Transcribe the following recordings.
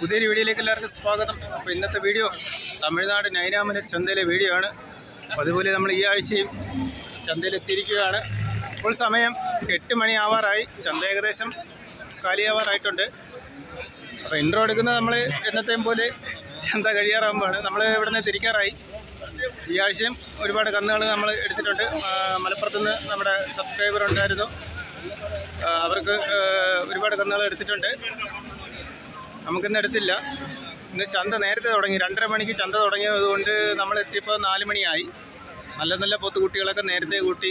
പുതിയൊരു വീഡിയോയിലേക്ക് എല്ലാവർക്കും സ്വാഗതം. അപ്പോൾ ഇന്നത്തെ വീഡിയോ തമിഴ്നാട് നൈനാമല ചന്തയിലെ വീഡിയോ ആണ്. അപ്പോൾ അതുപോലെ നമ്മൾ ഈ ആഴ്ചയും ചന്തയിലെത്തിയിരിക്കുകയാണ് ഇപ്പോൾ സമയം എട്ട് മണി ആവാറായി ചന്ത ഏകദേശം കാലിയാവാറായിട്ടുണ്ട്. അപ്പോൾ ഇൻട്രോ എടുക്കുന്നത് നമ്മൾ എന്നത്തെയും പോലെ ചന്ത കഴിയാറാകുമ്പോഴാണ് നമ്മൾ ഇവിടുന്ന് തിരിക്കാറായി. ഈ ആഴ്ചയും ഒരുപാട് കന്നുകൾ നമ്മൾ എടുത്തിട്ടുണ്ട്. മലപ്പുറത്ത് മലപ്പുറത്തുനിന്ന് നമ്മുടെ സബ്സ്ക്രൈബർ ഉണ്ടായിരുന്നു. അവർക്ക് ഒരുപാട് കന്നുകൾ എടുത്തിട്ടുണ്ട്. നമുക്കിന്ന് എടുത്തില്ല. ഇന്ന് ചന്ത നേരത്തെ തുടങ്ങി. രണ്ടര മണിക്ക് ചന്ത തുടങ്ങിയത് കൊണ്ട് നമ്മൾ എത്തിയപ്പോൾ നാല് മണിയായി. നല്ല നല്ല പോത്തുകുട്ടികളൊക്കെ നേരത്തെ കൂട്ടി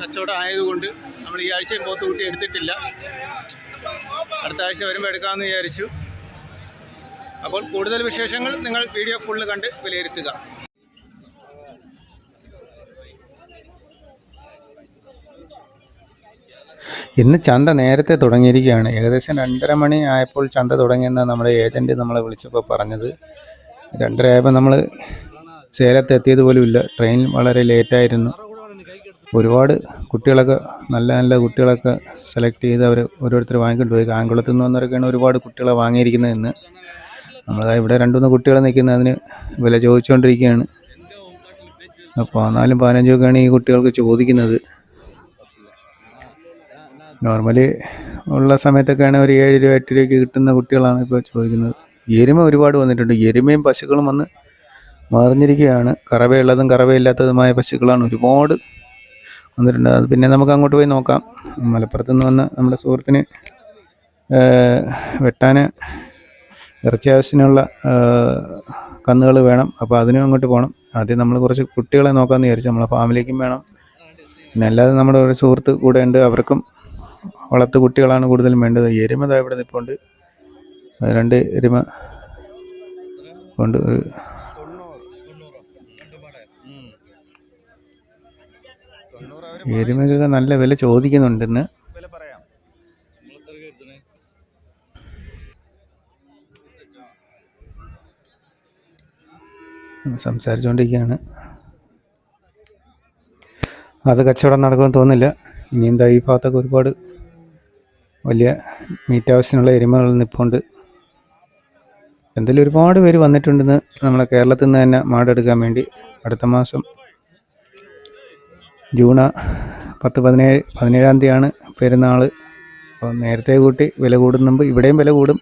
കച്ചവടം ആയതുകൊണ്ട് നമ്മൾ ഈ ആഴ്ചയും പോത്തുകുട്ടി എടുത്തിട്ടില്ല. അടുത്ത ആഴ്ച വരുമ്പോൾ എടുക്കാമെന്ന് വിചാരിച്ചു. അപ്പോൾ കൂടുതൽ വിശേഷങ്ങൾ നിങ്ങൾ വീഡിയോ ഫുള്ള് കണ്ട് വിലയിരുത്തുക. ഇന്ന് ചന്ത നേരത്തെ തുടങ്ങിയിരിക്കുകയാണ്. ഏകദേശം രണ്ടര മണി ആയപ്പോൾ ചന്ത തുടങ്ങിയെന്ന് നമ്മുടെ ഏജന്റ് നമ്മളെ വിളിച്ചപ്പോൾ പറഞ്ഞത്. രണ്ടര ആയപ്പോൾ നമ്മൾ സേലത്ത് എത്തിയത് പോലുമില്ല ട്രെയിൻ വളരെ ലേറ്റായിരുന്നു ഒരുപാട് കുട്ടികളൊക്കെ നല്ല നല്ല കുട്ടികളൊക്കെ സെലക്ട് ചെയ്ത് അവർ ഓരോരുത്തർ വാങ്ങിക്കൊണ്ട് പോയി. കാങ്കുളത്ത് നിന്ന് വന്നവരൊക്കെയാണ് ഒരുപാട് കുട്ടികളെ വാങ്ങിയിരിക്കുന്നത് ഇന്ന്. നമ്മളതാ ഇവിടെ രണ്ടുമൂന്ന് കുട്ടികൾ നിൽക്കുന്ന അതിന് വില ചോദിച്ചുകൊണ്ടിരിക്കുകയാണ്. പതിനാലും പതിനഞ്ചും ഒക്കെയാണ് ഈ കുട്ടികൾക്ക് ചോദിക്കുന്നത്. നോർമലി ഉള്ള സമയത്തൊക്കെയാണ് ഒരു ഏഴ് രൂപ എട്ട് രൂപയ്ക്ക് കിട്ടുന്ന കുട്ടികളാണ് ഇപ്പോൾ ചോദിക്കുന്നത്. എരുമ ഒരുപാട് വന്നിട്ടുണ്ട്. എരുമയും പശുക്കളും വന്ന് മറിഞ്ഞിരിക്കുകയാണ്. കറവയുള്ളതും കറവയില്ലാത്തതുമായ പശുക്കളാണ് ഒരുപാട് വന്നിട്ടുണ്ട്. അത് പിന്നെ നമുക്ക് അങ്ങോട്ട് പോയി നോക്കാം. മലപ്പുറത്ത് നിന്ന് വന്ന നമ്മുടെ സുഹൃത്തിന് വെട്ടാൻ ഇറച്ചി ആവശ്യത്തിനുള്ള കന്നുകൾ വേണം. അപ്പോൾ അതിനും അങ്ങോട്ട് പോകണം. ആദ്യം നമ്മൾ കുറച്ച് കുട്ടികളെ നോക്കാമെന്ന് വിചാരിച്ചു. നമ്മളെ ഫാമിലിക്കും വേണം. പിന്നെ അല്ലാതെ നമ്മുടെ ഒരു സുഹൃത്ത് കൂടെ ഉണ്ട് അവർക്കും വളർത്തു കുട്ടികളാണ് കൂടുതലും വേണ്ടത്. എരുമ ഇവിടെ നിൽപ്പുണ്ട് രണ്ട് എരുമ കൊണ്ട് ഒരു എരുമക്കൊക്കെ നല്ല വില ചോദിക്കുന്നുണ്ട് ഇന്ന് സംസാരിച്ചുകൊണ്ടിരിക്കുകയാണ് അത് കച്ചവടം നടക്കുമെന്ന് തോന്നുന്നില്ല. ഇനി എന്താ ഈ ഭാഗത്തൊക്കെ ഒരുപാട് വലിയ മീറ്റ് ആവശ്യത്തിനുള്ള എരുമകൾ നിൽപ്പുണ്ട് എന്തായാലും ഒരുപാട് പേര് വന്നിട്ടുണ്ടെന്ന് നമ്മളെ കേരളത്തിൽ നിന്ന് തന്നെ മാടെടുക്കാൻ വേണ്ടി അടുത്ത മാസം ജൂൺ പത്ത് പതിനേഴ് പതിനേഴാം തീയതിയാണ് പെരുന്നാൾ. അപ്പോൾ നേരത്തെ കൂട്ടി വില കൂടുന്ന മുമ്പ് ഇവിടെയും വില കൂടും.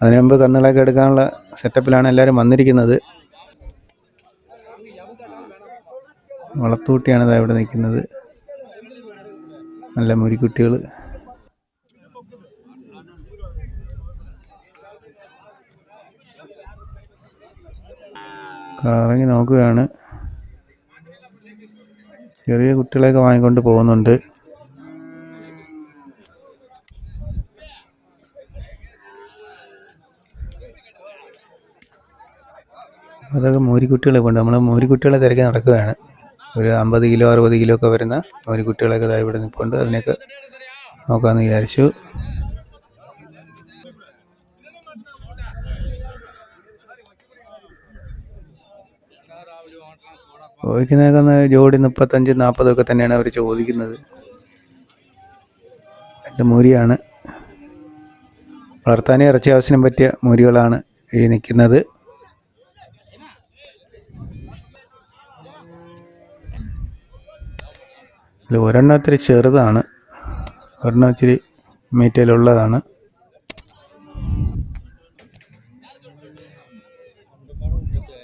അതിനു മുമ്പ് കന്നുകളൊക്കെ എടുക്കാനുള്ള സെറ്റപ്പിലാണ് എല്ലാവരും വന്നിരിക്കുന്നത്. വളത്തൂട്ടിയാണ് ഇവിടെ നിൽക്കുന്നത്. നല്ല മുരിക്കുട്ടികൾ കറങ്ങി നോക്കുകയാണ്. ചെറിയ കുട്ടികളെയൊക്കെ വാങ്ങിക്കൊണ്ട് പോകുന്നുണ്ട്. അതൊക്കെ മോരിക്കുട്ടികളെ കൊണ്ട് നമ്മൾ മോരിക്കുട്ടികളെ തിരക്കി നടക്കുകയാണ്. ഒരു അമ്പത് കിലോ അറുപത് കിലോ ഒക്കെ വരുന്ന മോരിക്കുട്ടികളൊക്കെ ഇതായി ഇവിടെ നിൽപ്പുണ്ട് അതിനൊക്കെ നോക്കാമെന്ന് വിചാരിച്ചു. ചോദിക്കുന്നതൊക്കെ ജോഡി മുപ്പത്തഞ്ച് നാൽപ്പതൊക്കെ തന്നെയാണ് അവർ ചോദിക്കുന്നത്. എന്റെ മൂരിയാണ്. വളർത്താനും ഇറച്ചി ആവശ്യം പറ്റിയ മൂരികളാണ് ഈ നിൽക്കുന്നത്. ഒരെണ്ണം ഇത്തിരി ചെറുതാണ്. ഒരെണ്ണം ഇച്ചിരി മീറ്റയിലുള്ളതാണ്.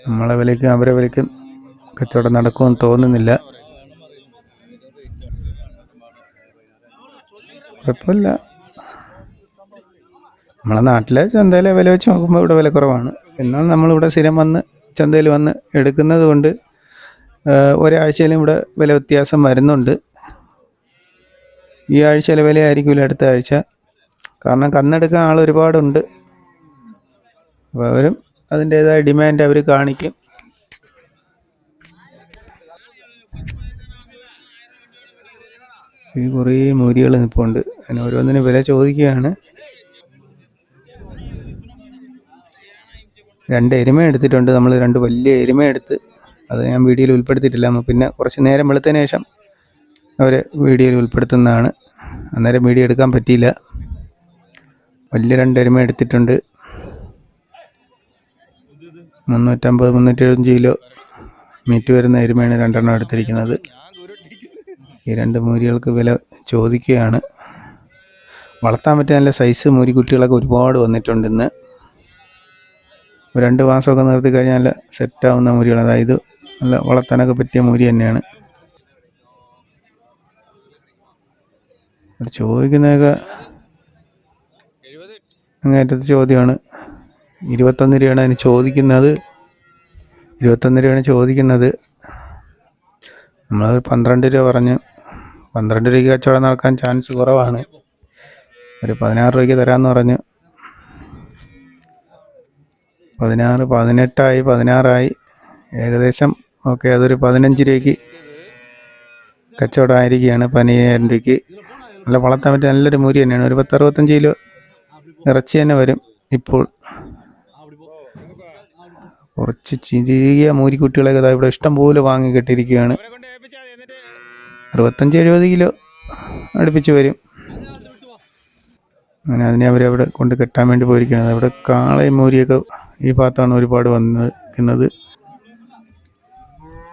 നമ്മളെ വിലയ്ക്കും അവരെ വിലയ്ക്കും കച്ചവടം നടക്കുമെന്ന് തോന്നുന്നില്ല. കുഴപ്പമില്ല. നമ്മളെ നാട്ടിലെ ചന്തയിലെ വില വെച്ച് നോക്കുമ്പോൾ ഇവിടെ വില കുറവാണ്. എന്നാൽ നമ്മളിവിടെ സ്ഥിരം വന്ന് ചന്തയിൽ വന്ന് എടുക്കുന്നത് കൊണ്ട് ഒരാഴ്ചയിലും ഇവിടെ വില വ്യത്യാസം വരുന്നുണ്ട്. ഈ ആഴ്ചയിലെ വില ആയിരിക്കില്ല അടുത്ത ആഴ്ച. കാരണം കന്നെടുക്കാൻ ആൾ ഒരുപാടുണ്ട്. അപ്പോൾ അവരും അതിന്റേതായ ഡിമാൻഡ് അവർ കാണിക്കും. ഈ കുറേ മൂരികൾ നിൽപ്പുണ്ട് അതിന് ഓരോന്നിനും വില ചോദിക്കുകയാണ്. രണ്ട് എരുമ എടുത്തിട്ടുണ്ട്. നമ്മൾ രണ്ട് വലിയ എരുമ എടുത്ത് അത് ഞാൻ വീഡിയോയിൽ ഉൾപ്പെടുത്തിയിട്ടില്ല. പിന്നെ കുറച്ച് നേരം വെളുത്തതിന് ശേഷം അവർ വീഡിയോയിൽ ഉൾപ്പെടുത്തുന്നതാണ്. അന്നേരം വീഡിയോ എടുക്കാൻ പറ്റിയില്ല. വലിയ രണ്ട് എരുമ എടുത്തിട്ടുണ്ട്. മുന്നൂറ്റമ്പത് മുന്നൂറ്റി എഴുപത്തഞ്ച് കിലോ മീറ്റ് വരുന്ന എരുമയാണ് രണ്ടെണ്ണം എടുത്തിരിക്കുന്നത്. ഈ രണ്ട് മൂരികൾക്ക് വില ചോദിക്കുകയാണ്. വളർത്താൻ പറ്റിയ നല്ല സൈസ് മൂരിക്കുട്ടികളൊക്കെ ഒരുപാട് വന്നിട്ടുണ്ട് ഇന്ന്. രണ്ട് മാസമൊക്കെ നിർത്തി കഴിഞ്ഞാൽ നല്ല സെറ്റാവുന്ന മൂരികൾ അതായത് നല്ല വളർത്താനൊക്കെ പറ്റിയ മൂരി തന്നെയാണ്. ചോദിക്കുന്നതൊക്കെ അങ്ങേറ്റത്തെ ചോദ്യമാണ്. ഇരുപത്തൊന്ന് രൂപയാണ് അതിന് ചോദിക്കുന്നത്. ഇരുപത്തൊന്ന് രൂപയാണ് ചോദിക്കുന്നത്. നമ്മൾ പന്ത്രണ്ട് രൂപ പറഞ്ഞു. പന്ത്രണ്ട് രൂപയ്ക്ക് കച്ചവടം നടക്കാൻ ചാൻസ് കുറവാണ്. ഒരു പതിനാറ് രൂപയ്ക്ക് തരാമെന്ന് പറഞ്ഞു. പതിനാറ് പതിനെട്ടായി പതിനാറായി. ഏകദേശം ഓക്കെ അതൊരു പതിനഞ്ച് രൂപയ്ക്ക് കച്ചവടമായിരിക്കുകയാണ് പതിനയ്യായിരം രൂപയ്ക്ക്. നല്ല വളർത്താൻ പറ്റിയ നല്ലൊരു മൂരി തന്നെയാണ്. ഒരു പത്തറുപത്തഞ്ച് കിലോ ഇറച്ചി തന്നെ വരും ഇപ്പോൾ. കുറച്ച് ചിരിയ മൂരിക്കുട്ടികളൊക്കെ ഇവിടെ ഇഷ്ടം പോലെ വാങ്ങി കെട്ടിയിരിക്കുകയാണ്. അറുപത്തഞ്ച് എഴുപത് കിലോ അടുപ്പിച്ച് വരും. അങ്ങനെ അതിനെ അവരവിടെ കൊണ്ട് കെട്ടാൻ വേണ്ടി പോയിരിക്കുന്നത് അവിടെ കാളയും മൂരിയൊക്കെ ഈ ഭാഗത്താണ് ഒരുപാട് വന്നിരിക്കുന്നത്.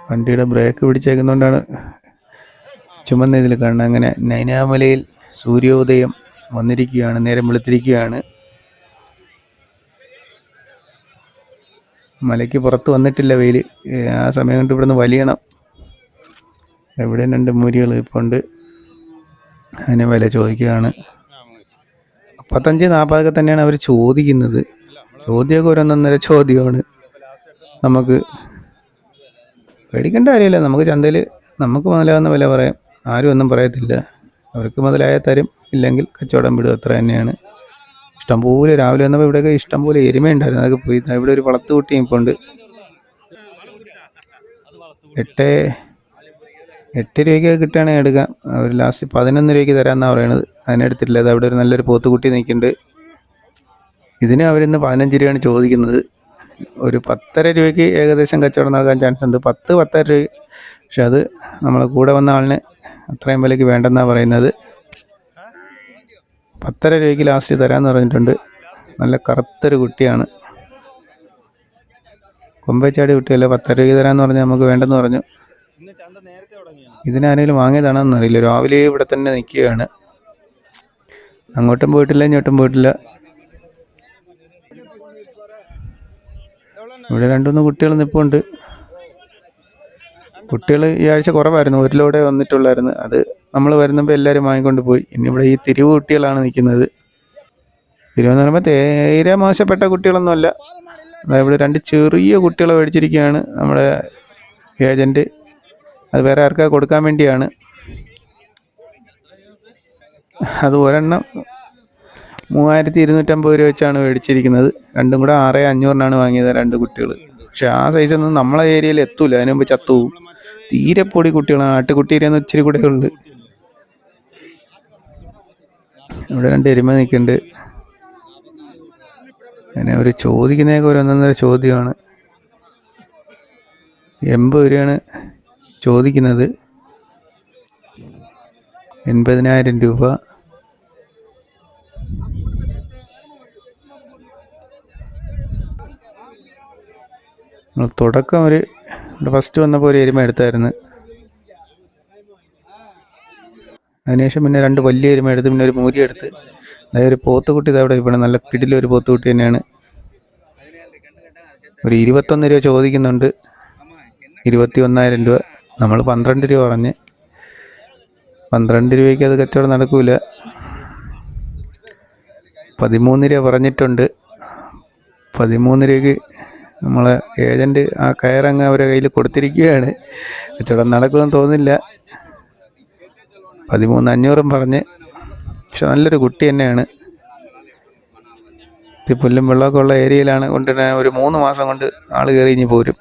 വണ്ടിയുടെ ബ്രേക്ക് പിടിച്ചേക്കുന്നതുകൊണ്ടാണ് ചുമന്ന ഇതിൽ കാണുന്നത്. അങ്ങനെ നൈനാമലയിൽ സൂര്യോദയം വന്നിരിക്കുകയാണ് നേരം വെളുത്തിരിക്കുകയാണ്. മലയ്ക്ക് പുറത്ത് വന്നിട്ടില്ല വെയിൽ ആ സമയം കൊണ്ട് ഇവിടുന്ന് വലിയണം. എവിടെ രണ്ട് മൂരികൾ ഇപ്പോൾ ഉണ്ട് അതിന് വില ചോദിക്കുകയാണ്. മുപ്പത്തഞ്ച് നാൽപ്പതൊക്കെ തന്നെയാണ് അവർ ചോദിക്കുന്നത്. ചോദ്യമൊക്കെ ഒരൊന്നൊന്നര ചോദ്യമാണ്. നമുക്ക് പേടിക്കേണ്ട കാര്യമില്ല. നമുക്ക് ചന്തയിൽ നമുക്ക് മുതലാകുന്ന വില പറയാം. ആരും ഒന്നും പറയത്തില്ല. അവർക്ക് മുതലായ തരും. ഇല്ലെങ്കിൽ കച്ചവടം വിടും. അത്ര തന്നെയാണ്. ഇഷ്ടംപോലെ രാവിലെ വന്നപ്പോൾ ഇവിടെയൊക്കെ ഇഷ്ടംപോലെ എരുമയുണ്ടായിരുന്നു അതൊക്കെ പോയി. ഇവിടെ ഒരു വളർത്തുകുട്ടിയും ഇപ്പോൾ ഉണ്ട് എട്ട് എട്ട് രൂപയ്ക്ക് കിട്ടുകയാണെങ്കിൽ എടുക്കാം. അവർ ലാസ്റ്റ് പതിനൊന്ന് രൂപയ്ക്ക് തരാമെന്നാണ് പറയണത്. അതിനെടുത്തിട്ടില്ല അത് അവിടെ ഒരു നല്ലൊരു പോത്തുകുട്ടി നിൽക്കുന്നുണ്ട്. ഇതിന് അവരിന്ന് പതിനഞ്ച് രൂപയാണ് ചോദിക്കുന്നത്. ഒരു പത്തര രൂപയ്ക്ക് ഏകദേശം കച്ചവടം നടക്കാൻ ചാൻസ് ഉണ്ട്. പത്ത് പത്തര രൂപ. പക്ഷെ അത് നമ്മൾ കൂടെ വന്ന ആളിന് അത്രയും വിലയ്ക്ക് വേണ്ടെന്നാണ് പറയുന്നത്. പത്തര രൂപയ്ക്ക് ലാസ്റ്റ് തരാമെന്ന് പറഞ്ഞിട്ടുണ്ട്. നല്ല കറുത്തൊരു കുട്ടിയാണ്. കൊമ്പേച്ചാടി കുട്ടിയല്ല? പത്തര രൂപയ്ക്ക് തരാമെന്ന് പറഞ്ഞാൽ നമുക്ക് വേണ്ടെന്ന് പറഞ്ഞു. ഇതിനാരെങ്കിലും വാങ്ങിയതാണെന്ന് അറിയില്ല. രാവിലെ ഇവിടെ തന്നെ നിൽക്കുകയാണ്. അങ്ങോട്ടും പോയിട്ടില്ല ഇങ്ങോട്ടും പോയിട്ടില്ല. ഇവിടെ രണ്ടുമൂന്ന് കുട്ടികൾ നിൽപ്പുണ്ട് കുട്ടികൾ ഈ ആഴ്ച കുറവായിരുന്നു. ഒരു ലോഡേ വന്നിട്ടുള്ളായിരുന്നു. അത് നമ്മൾ വരുന്നപ്പോൾ എല്ലാവരും വാങ്ങിക്കൊണ്ട് പോയി. ഇനി ഇവിടെ ഈ തിരിവ് കുട്ടികളാണ് നിൽക്കുന്നത്. തിരുവെന്ന് പറയുമ്പോൾ തീരെ മോശപ്പെട്ട കുട്ടികളൊന്നുമല്ല. അതായത് ഇവിടെ രണ്ട് ചെറിയ കുട്ടികളെ മേടിച്ചിരിക്കുകയാണ് നമ്മുടെ ഏജന്റ്. അത് വേറെ ആർക്കാ കൊടുക്കാൻ വേണ്ടിയാണ്. അത് ഒരെണ്ണം മൂവായിരത്തി ഇരുന്നൂറ്റമ്പത് രൂപ വെച്ചാണ് മേടിച്ചിരിക്കുന്നത്. രണ്ടും കൂടെ ആറ് അഞ്ഞൂറിനാണ് വാങ്ങിയത് രണ്ട് കുട്ടികൾ പക്ഷെ ആ സൈസൊന്നും നമ്മളെ ഏരിയയിൽ എത്തൂല. അതിന് മുമ്പ് ചത്തുപോകും. തീരെ പൊടി കുട്ടികളാണ് ആട്ടുകുട്ടീരെന്ന് ഇച്ചിരി കൂടെ ഉണ്ട് ഇവിടെ രണ്ട് എരുമ നിൽക്കുന്നുണ്ട്. അങ്ങനെ അവർ ചോദിക്കുന്നതൊക്കെ ഒരു ഒന്നൊന്നര ചോദ്യമാണ്. എൺപത് രൂപയാണ്. ചോദിക്കുന്നത് എൺപതിനായിരം രൂപ. തുടക്കം ഒരു ഫസ്റ്റ് വന്നപ്പോൾ ഒരു എരുമ എടുത്തായിരുന്നു. അതിനുശേഷം പിന്നെ രണ്ട് വലിയ എരുമ എടുത്ത് പിന്നെ ഒരു മൂരി എടുത്ത്. അതായത് ഒരു പോത്തുകുട്ടി ഇതവിടെ ഇവിടെ നല്ല കിടിലൊരു പോത്തുകുട്ടി തന്നെയാണ്. ഒരു ഇരുപത്തൊന്ന് രൂപ ചോദിക്കുന്നുണ്ട്. ഇരുപത്തി ഒന്നായിരം രൂപ. നമ്മൾ പന്ത്രണ്ട് രൂപ പറഞ്ഞ്. പന്ത്രണ്ട് രൂപയ്ക്ക് അത് കച്ചവടം നടക്കൂല. പതിമൂന്ന് രൂപ പറഞ്ഞിട്ടുണ്ട്. പതിമൂന്ന് രൂപയ്ക്ക് നമ്മളെ ഏജന്റ് ആ കയറങ്ങ് അവരെ കയ്യിൽ കൊടുത്തിരിക്കുകയാണ്. കച്ചവടം നടക്കുമെന്ന് തോന്നുന്നില്ല. പതിമൂന്ന് അഞ്ഞൂറും പറഞ്ഞ്. പക്ഷെ നല്ലൊരു കുട്ടി തന്നെയാണ്. പുല്ലും വെള്ളമൊക്കെ ഉള്ള ഏരിയയിലാണ് കൊണ്ടുവരാൻ ഒരു മൂന്ന് മാസം കൊണ്ട് ആൾ കയറി ഇനി പോരും.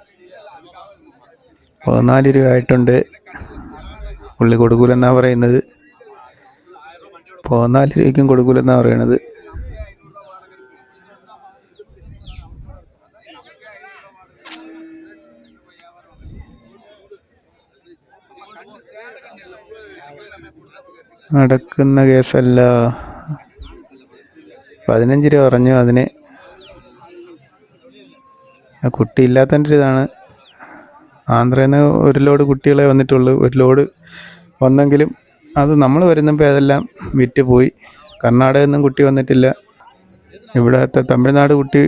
പതിനാല് രൂപ ആയിട്ടുണ്ട്. പുള്ളി കൊടുക്കൂലെന്നാണ് പറയുന്നത്. പതിനാല് രൂപയ്ക്കും കൊടുക്കൂലെന്നാണ് പറയണത്. നടക്കുന്ന കേസല്ല. പതിനഞ്ച് രൂപ പറഞ്ഞു അതിന്. കുട്ടി ഇല്ലാത്തതിന്റെ ഇതാണ് ആന്ധ്രയിൽ നിന്ന് ഒരു ലോഡ് കുട്ടികളെ വന്നിട്ടുള്ളൂ. ഒരു ലോഡ് വന്നെങ്കിലും അത് നമ്മൾ വരുന്നപ്പോൾ അതെല്ലാം വിറ്റ് പോയി. കർണാടകയിൽ നിന്നും കുട്ടി വന്നിട്ടില്ല. ഇവിടത്തെ തമിഴ്നാട് കുട്ടി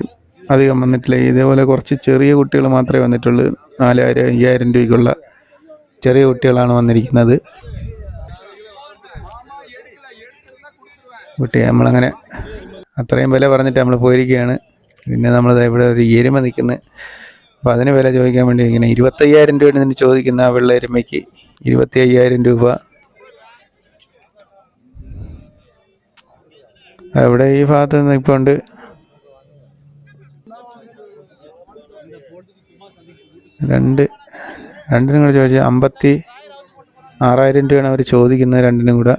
അധികം വന്നിട്ടില്ല. ഇതേപോലെ കുറച്ച് ചെറിയ കുട്ടികൾ മാത്രമേ വന്നിട്ടുള്ളൂ. നാലായിരം അയ്യായിരം രൂപയ്ക്കുള്ള ചെറിയ കുട്ടികളാണ് വന്നിരിക്കുന്നത്. കുട്ടി നമ്മളങ്ങനെ അത്രയും വില പറഞ്ഞിട്ട് നമ്മൾ പോയിരിക്കുകയാണ്. പിന്നെ നമ്മൾ ഇവിടെ ഒരു എരുമ നിൽക്കുന്നു. അപ്പോൾ അതിന് വില ചോദിക്കാൻ വേണ്ടി ഇങ്ങനെ ഇരുപത്തയ്യായിരം രൂപ നിന്ന് ചോദിക്കുന്ന ആ വെള്ളയരുമയ്ക്ക് ഇരുപത്തി അയ്യായിരം രൂപ. അവിടെ ഈ ഭാഗത്ത് നിന്ന് ഇപ്പോൾ ഉണ്ട്. രണ്ട് രണ്ടിനും കൂടെ ചോദിച്ചാൽ അമ്പത്തി ആറായിരം രൂപയാണ് അവർ ചോദിക്കുന്നത് രണ്ടിനും കൂടെ.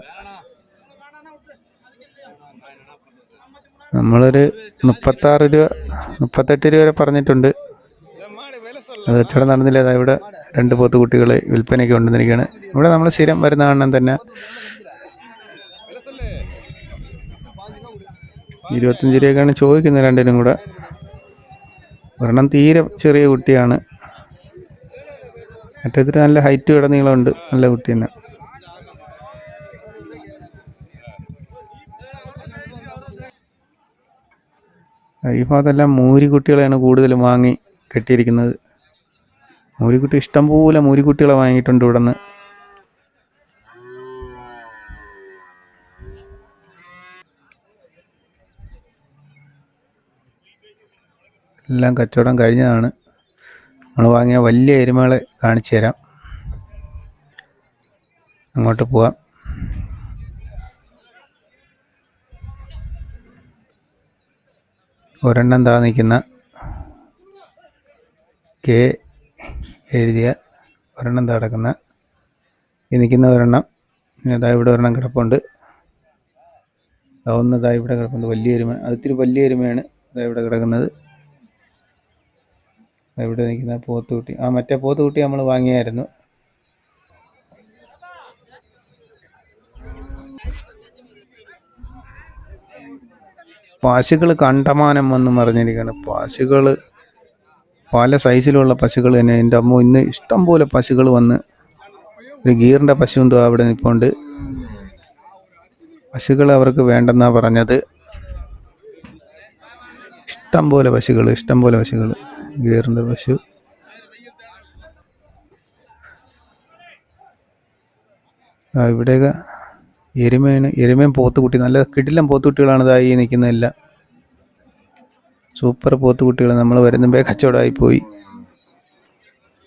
നമ്മളൊരു മുപ്പത്താറ് രൂപ മുപ്പത്തെട്ട് രൂപ വരെ പറഞ്ഞിട്ടുണ്ട്. അത് കച്ചവടം നടന്നില്ല. ഇവിടെ രണ്ട് പോത്ത് കുട്ടികളെ വിൽപ്പനയ്ക്ക് കൊണ്ടുവന്നിരിക്കുകയാണ്. ഇവിടെ നമ്മൾ സ്ഥിരം വരുന്ന കാണാൻ തന്നെ ഇരുപത്തഞ്ച് രൂപയ്ക്കാണ് ചോദിക്കുന്നത് രണ്ടിനും കൂടെ. ഒരെണ്ണം തീരെ ചെറിയ കുട്ടിയാണ്. മറ്റേതിന് നല്ല ഹൈറ്റ് കിടനീളമുണ്ട് നല്ല കുട്ടി തന്നെ. ഈ ഭാഗത്തെല്ലാം മൂരി കുട്ടികളെയാണ് കൂടുതലും വാങ്ങി കെട്ടിയിരിക്കുന്നത്. മൂരിക്കുട്ടി ഇഷ്ടംപോലെ മൂരിക്കുട്ടികളെ വാങ്ങിയിട്ടുണ്ട് ഇവിടെ നിന്ന് എല്ലാം കച്ചവടം കഴിഞ്ഞതാണ്. നമ്മൾ വാങ്ങിയ വലിയ എരുമകളെ കാണിച്ചു തരാം. അങ്ങോട്ട് പോവാം. ഒരെണ്ണം താ നിൽക്കുന്ന കെ എഴുതിയ ഒരെണ്ണം തടക്കുന്ന ഈ നിൽക്കുന്ന ഒരെണ്ണം ഇതാ ഇവിടെ ഒരെണ്ണം കിടപ്പുണ്ട്. ഒന്ന് ഇതാ ഇവിടെ കിടപ്പുണ്ട്. വലിയ എരുമ അത് ഇത്തിരി വലിയ എരുമയാണ് ദാ ഇവിടെ കിടക്കുന്നത്. ഇവിടെ നിൽക്കുന്ന പോത്തുകുട്ടി ആ മറ്റേ പോത്തുകുട്ടി നമ്മൾ വാങ്ങിയായിരുന്നു. പശുക്കൾ കണ്ടമാനം വന്ന് മറിഞ്ഞിരിക്കുകയാണ്. പശുക്കൾ പല സൈസിലുള്ള പശുക്കൾ തന്നെ. എന്റെ അമ്മ ഇന്ന് ഇഷ്ടംപോലെ പശുക്കൾ വന്ന് ഒരു ഗീറിന്റെ പശു ഉണ്ടോ അവിടെ നിൽപ്പുണ്ട്. പശുക്കൾ അവർക്ക് വേണ്ടെന്നാ പറഞ്ഞത്. ഇഷ്ടംപോലെ പശുക്കൾ ഇഷ്ടം പോലെ പശുക്കൾ. ഗീറിന്റെ പശു. ഇവിടെയൊക്കെ എരുമയാണ്. എരുമയും പോത്തുകുട്ടി നല്ല കിടിലം പോത്തുകുട്ടികളാണ് ഇതായി നിൽക്കുന്നതെല്ലാം സൂപ്പർ പോത്തുകുട്ടികൾ നമ്മൾ വരുന്നുമ്പേ കച്ചവടമായി പോയി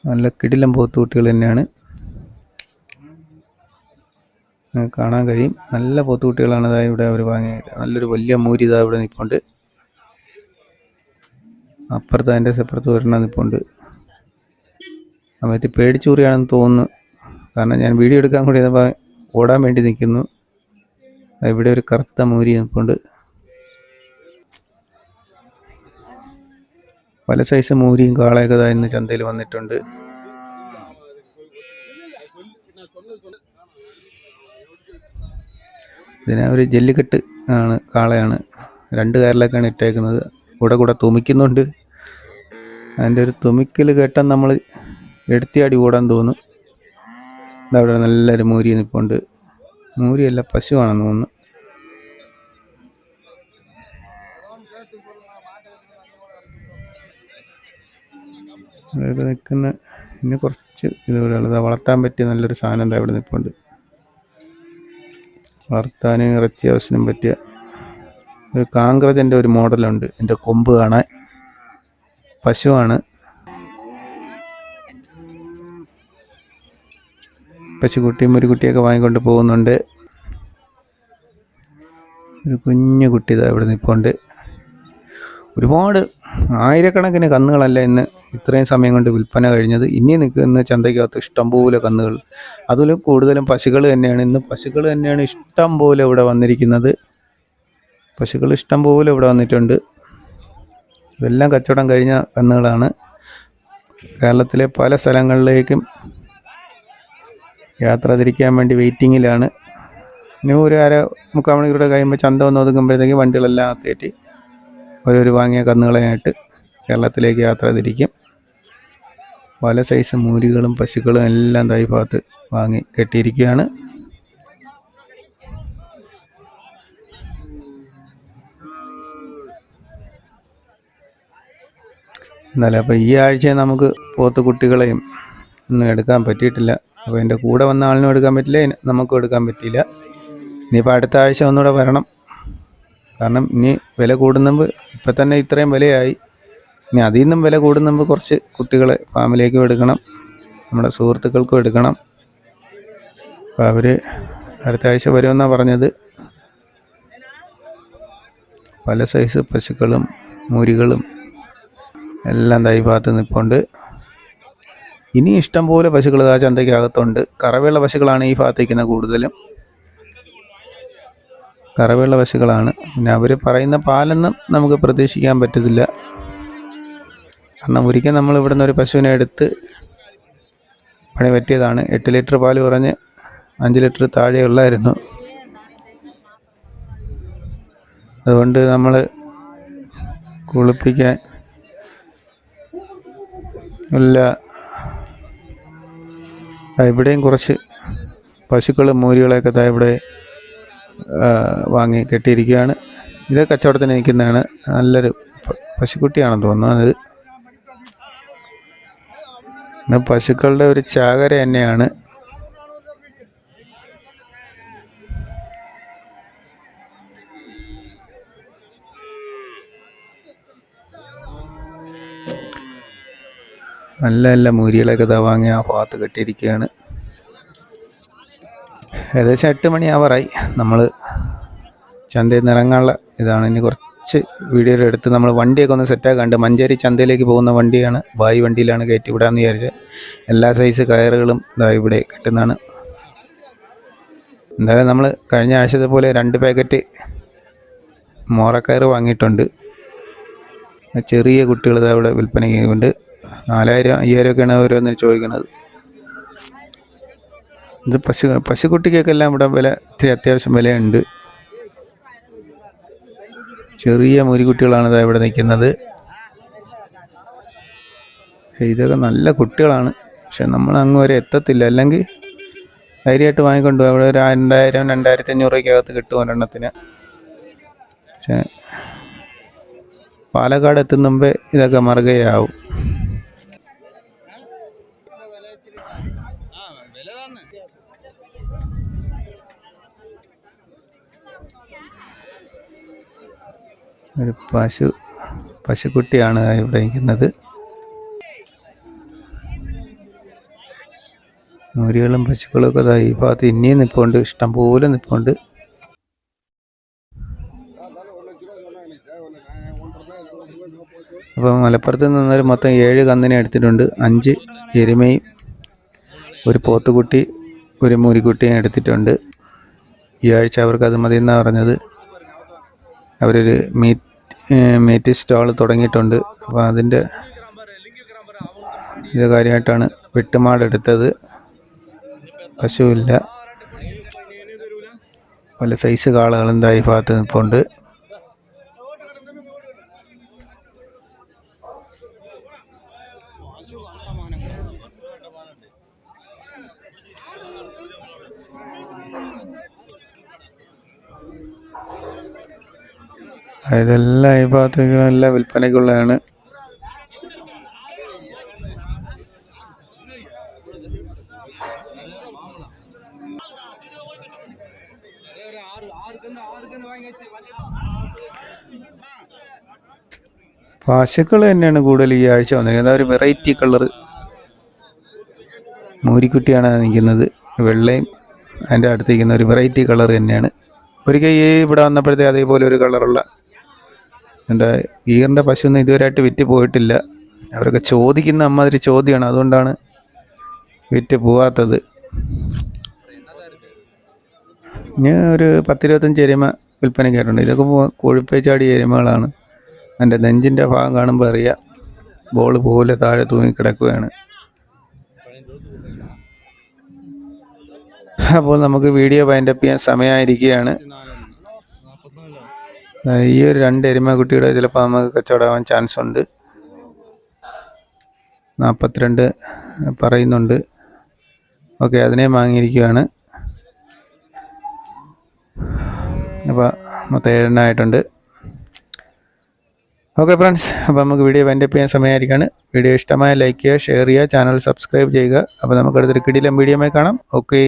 നല്ല കിടിലം പോത്തുകുട്ടികൾ തന്നെയാണ്. കാണാൻ കഴിയും. നല്ല പോത്തുകുട്ടികളാണ് ഇതാ ഇവിടെ അവർ വാങ്ങിയത്. നല്ലൊരു വലിയ മൂരി ഇതാ ഇവിടെ നിൽപ്പുണ്ട് അപ്പുറത്ത് അതിന്റെ സെപ്പുറത്ത് ഒരെണ്ണം നിൽപ്പുണ്ട് സമയത്ത് പേടിച്ചൂറിയാണെന്ന് തോന്നുന്നു. കാരണം ഞാൻ വീഡിയോ എടുക്കാൻ കൂടി ഓടാൻ വേണ്ടി നിൽക്കുന്നു. ഇവിടെ ഒരു കറുത്ത മൂരി നിൽപ്പുണ്ട് പല സൈസ് മൂരിയും കാളയൊക്കെ ഇന്ന് ചന്തയിൽ വന്നിട്ടുണ്ട്. ഇതിനെ ഒരു ജെല്ലിക്കെട്ട് ആണ് കാളയാണ്. രണ്ട് കാറിലൊക്കെയാണ് ഇട്ടേക്കുന്നത്. കൂടെ കൂടെ തുമിക്കുന്നുണ്ട്. അതിന്റെ ഒരു തുമിക്കൽ കേട്ടാൽ നമ്മൾ എടുത്തിയാടി ഓടാൻ തോന്നും. ഇതവിടെ നല്ലൊരു മൂരി നിൽപ്പുണ്ട് മൂരിയല്ല പശുവാണെന്ന് തോന്നുന്നു. ഇവിടെ നിൽക്കുന്ന പിന്നെ കുറച്ച് ഇതുകൂടെ ഉള്ളത്. വളർത്താൻ പറ്റിയ നല്ലൊരു സാധനം എന്താ ഇവിടെ നിൽപ്പുണ്ട്? വളർത്താനും ഇറച്ചി ആവശ്യത്തിനും പറ്റിയ ഒരു കാങ്ക്രജന്റെ ഒരു മോഡലുണ്ട്. എന്റെ കൊമ്പ് കാണാൻ പശുവാണ്. പശുക്കുട്ടിയും ഒരു കുട്ടിയൊക്കെ വാങ്ങിക്കൊണ്ട് പോകുന്നുണ്ട്. ഒരു കുഞ്ഞു കുട്ടി ഇതാ ഇവിടെ നിൽപ്പുണ്ട്. ഒരുപാട് ആയിരക്കണക്കിന് കന്നുകളല്ല ഇന്ന് ഇത്രയും സമയം കൊണ്ട് വിൽപ്പന കഴിഞ്ഞത്. ഇനി നിൽക്കുന്ന ചന്തയ്ക്കകത്ത് ഇഷ്ടംപോലെ കന്നുകൾ. അതിലും കൂടുതലും പശുക്കൾ തന്നെയാണ്. ഇന്ന് പശുക്കൾ തന്നെയാണ് ഇഷ്ടം പോലെ ഇവിടെ വന്നിരിക്കുന്നത്. പശുക്കൾ ഇഷ്ടം പോലെ ഇവിടെ വന്നിട്ടുണ്ട്. ഇതെല്ലാം കച്ചവടം കഴിഞ്ഞ കന്നുകളാണ്. കേരളത്തിലെ പല സ്ഥലങ്ങളിലേക്കും യാത്ര തിരിക്കാൻ വേണ്ടി വെയിറ്റിങ്ങിലാണ്. ഇനി ഒരു അര മുക്കാൽ മണിക്കൂർ കഴിയുമ്പോൾ ചന്ത ഒന്ന് ഒതുങ്ങുമ്പോഴത്തേക്ക് വണ്ടികളെല്ലാം കയറ്റി ഓരോരു വാങ്ങിയ കന്നുകളെയായിട്ട് കേരളത്തിലേക്ക് യാത്ര തിരിക്കും. പല സൈസ് മൂരികളും പശുക്കളും എല്ലാം ദാ ഈ ഭാഗത്ത് വാങ്ങി കെട്ടിയിരിക്കുകയാണ്. എന്നാലും അപ്പോൾ ഈ ആഴ്ച നമുക്ക് പോത്ത് കുട്ടികളെയും ഒന്നും എടുക്കാൻ പറ്റിയിട്ടില്ല. അപ്പോൾ എന്റെ കൂടെ വന്ന ആളിനും എടുക്കാൻ പറ്റില്ല നമുക്കും എടുക്കാൻ പറ്റിയില്ല. ഇനിയിപ്പോൾ അടുത്ത ആഴ്ച ഒന്നുകൂടെ വരണം. കാരണം ഇനി വില കൂടുന്നുമ്പ് ഇപ്പം തന്നെ ഇത്രയും വിലയായി. ഇനി അതിൽ നിന്നും വില കൂടുന്നുമ്പ് കുറച്ച് കുട്ടികളെ ഫാമിലേക്കും എടുക്കണം. നമ്മുടെ സുഹൃത്തുക്കൾക്കും എടുക്കണം. അപ്പോൾ അവർ അടുത്ത ആഴ്ച വരുമെന്നാണ് പറഞ്ഞത്. പല സൈസ് പശുക്കളും മുരികളും എല്ലാം തൈ ഭാഗത്ത് നിൽപ്പുണ്ട് ഇനി ഇഷ്ടംപോലെ പശുക്കൾ ആ ചന്തയ്ക്കകത്തുണ്ട്. കറവയുള്ള പശുക്കളാണ് ഈ ഭാഗത്തേക്കുന്നത് കൂടുതലും. കറവയുള്ള പശുക്കളാണ്. പിന്നെ അവർ പറയുന്ന പാലൊന്നും നമുക്ക് പ്രതീക്ഷിക്കാൻ പറ്റത്തില്ല. കാരണം ഒരിക്കൽ നമ്മൾ ഇവിടുന്ന് ഒരു പശുവിനെ എടുത്ത് പണി പറ്റിയതാണ്. എട്ട് ലിറ്റർ പാൽ കുറഞ്ഞ് അഞ്ച് ലിറ്റർ താഴെ ഉള്ളായിരുന്നു. അതുകൊണ്ട് നമ്മൾ കുളിപ്പിക്കാൻ ഇല്ല. ഇവിടെയും കുറച്ച് പശുക്കളും മൂരികളൊക്കെ ദാ ഇവിടെ വാങ്ങി കെട്ടിയിരിക്കുകയാണ്. ഇത് കച്ചവടത്തിന് നിൽക്കുന്നതാണ്. നല്ലൊരു പശുക്കുട്ടിയാണെന്ന് തോന്നുന്നത് പിന്നെ പശുക്കളുടെ ഒരു ചാകര തന്നെയാണ്. നല്ല നല്ല മൂരികളൊക്കെ ഇതാ വാങ്ങി ആ ഭാഗത്ത് കെട്ടിയിരിക്കുകയാണ്. ഏകദേശം എട്ട് മണിയാവാറായി. നമ്മൾ ചന്തയിൽ നിന്ന് ഇറങ്ങാനുള്ള ഇതാണ്. ഇനി കുറച്ച് വീഡിയോ എടുത്ത് നമ്മൾ വണ്ടിയൊക്കെ ഒന്ന് സെറ്റാക്കാണ്ട് മഞ്ചേരി ചന്തയിലേക്ക് പോകുന്ന വണ്ടിയാണ്. ബായി വണ്ടിയിലാണ് കയറ്റി വിടാമെന്ന് വിചാരിച്ചത് എല്ലാ സൈസ് കയറുകളും ഇതാ ഇവിടെ കിട്ടുന്നതാണ്. എന്തായാലും നമ്മൾ കഴിഞ്ഞ ആഴ്ചത്തെ പോലെ രണ്ട് പാക്കറ്റ് മോറക്കയർ വാങ്ങിയിട്ടുണ്ട്. ചെറിയ കുട്ടികൾ ഇതാ ഇവിടെ വിൽപ്പനയ്ക്കുണ്ട് നാലായിരം അയ്യായിരം ഒക്കെയാണ് ഓരോന്ന് ചോദിക്കുന്നത്. ഇത് പശു പശുക്കുട്ടിക്കൊക്കെല്ലാം ഇവിടെ വില ഇത്തിരി അത്യാവശ്യം വിലയുണ്ട്. ചെറിയ മുരിക്കുട്ടികളാണ് ഇതാ ഇവിടെ നിൽക്കുന്നത്. ഇതൊക്കെ നല്ല കുട്ടികളാണ്. പക്ഷെ നമ്മൾ അങ്ങ് വരെ എത്തത്തില്ല. അല്ലെങ്കിൽ ധൈര്യമായിട്ട് വാങ്ങിക്കൊണ്ട് പോകും. അവിടെ ഒരു രണ്ടായിരം രണ്ടായിരത്തി അഞ്ഞൂറ് രൂപയ്ക്കകത്ത് കിട്ടും ഒരെണ്ണത്തിന്. പക്ഷേ പാലക്കാട് എത്തുന്ന മുമ്പേ ഇതൊക്കെ മറുകയാവും. ഒരു പശു പശുക്കുട്ടിയാണ് ഇവിടെ നിൽക്കുന്നത്. മൂരികളും പശുക്കളും ഒക്കെ ഈ ഭാഗത്ത് ഇനിയും നിൽപ്പുണ്ട്. ഇഷ്ടം പോലെ നിൽപ്പുണ്ട്. അപ്പം മലപ്പുറത്ത് നിന്നൊരു മൊത്തം ഏഴ് കന്നിനെ എടുത്തിട്ടുണ്ട്. അഞ്ച് എരുമയും ഒരു പോത്തുകുട്ടി ഒരു മൂരിക്കുട്ടിയും എടുത്തിട്ടുണ്ട്. ഈ ആഴ്ച അവർക്ക് അത് മതി എന്നാണ് പറഞ്ഞത്. അവരൊരു മീറ്റ് മീറ്റ് സ്റ്റാൾ തുടങ്ങിയിട്ടുണ്ട്. അപ്പോൾ അതിന്റെ ഇത് കാര്യമായിട്ടാണ് വെട്ടുമാടെടുത്തത്. പശുവില്ല. പല സൈസ് കാളകൾ ഈ ഭാഗത്ത് നിൽപ്പുണ്ട്. ഇതെല്ലാം ഈ ഭാഗത്തേക്കെല്ലാം വിൽപ്പനയ്ക്കുള്ളതാണ്. പശുക്കൾ തന്നെയാണ് കൂടുതൽ ഈ ആഴ്ച വന്നിരിക്കുന്നത്. ഒരു വെറൈറ്റി കളർ മൂരിക്കുട്ടിയാണ് നിൽക്കുന്നത്. വെള്ളയും അതിന്റെ അടുത്ത് നിൽക്കുന്ന ഒരു വെറൈറ്റി കളർ തന്നെയാണ്. ഒരിക്കൽ ഈ ഇവിടെ വന്നപ്പോഴത്തേക്ക് അതേപോലെ ഒരു കളറുള്ള എന്റെ ഗീറിന്റെ പശുവൊന്നും ഇതുവരെയായിട്ട് വിറ്റ് പോയിട്ടില്ല. അവരൊക്കെ ചോദിക്കുന്ന അമ്മാതിരി ചോദ്യമാണ്. അതുകൊണ്ടാണ് വിറ്റ് പോവാത്തത്. ഞാൻ ഒരു പത്തിരുപത്തഞ്ച് എരുമ വിൽപ്പനക്കാരുണ്ട് ഇതൊക്കെ പോ- കൊഴുപ്പേ ചാടിയ എരുമകളാണ്. എന്റെ നെഞ്ചിന്റെ ഭാഗം കാണുമ്പോൾ അറിയാം. ബോൾ പോലെ താഴെ തൂങ്ങി കിടക്കുകയാണ്. അപ്പോൾ നമുക്ക് വീഡിയോ വൈൻഡപ്പ് ചെയ്യാൻ സമയമായിരിക്കുകയാണ്. ഈ ഒരു രണ്ട് എരുമ കുട്ടിയുടെ ചിലപ്പോൾ നമുക്ക് കച്ചവടമാവാൻ ചാൻസ് ഉണ്ട്. നാൽപ്പത്തിരണ്ട് പറയുന്നുണ്ട്. ഓക്കെ അതിനെ വാങ്ങിയിരിക്കുകയാണ്. അപ്പോൾ മൊത്തം ഏഴെണ്ണമായിട്ടുണ്ട് ഓക്കെ ഫ്രണ്ട്സ് അപ്പോൾ നമുക്ക് വീഡിയോ വൈൻഡപ്പ് ചെയ്യാൻ സമയമായിരിക്കാണ്. വീഡിയോ ഇഷ്ടമായ ലൈക്ക് ചെയ്യുക ഷെയർ ചെയ്യുക ചാനൽ സബ്സ്ക്രൈബ് ചെയ്യുക. അപ്പോൾ നമുക്ക് അടുത്തൊരു കിടിലം വീഡിയോമായി കാണാം. ഓക്കെ.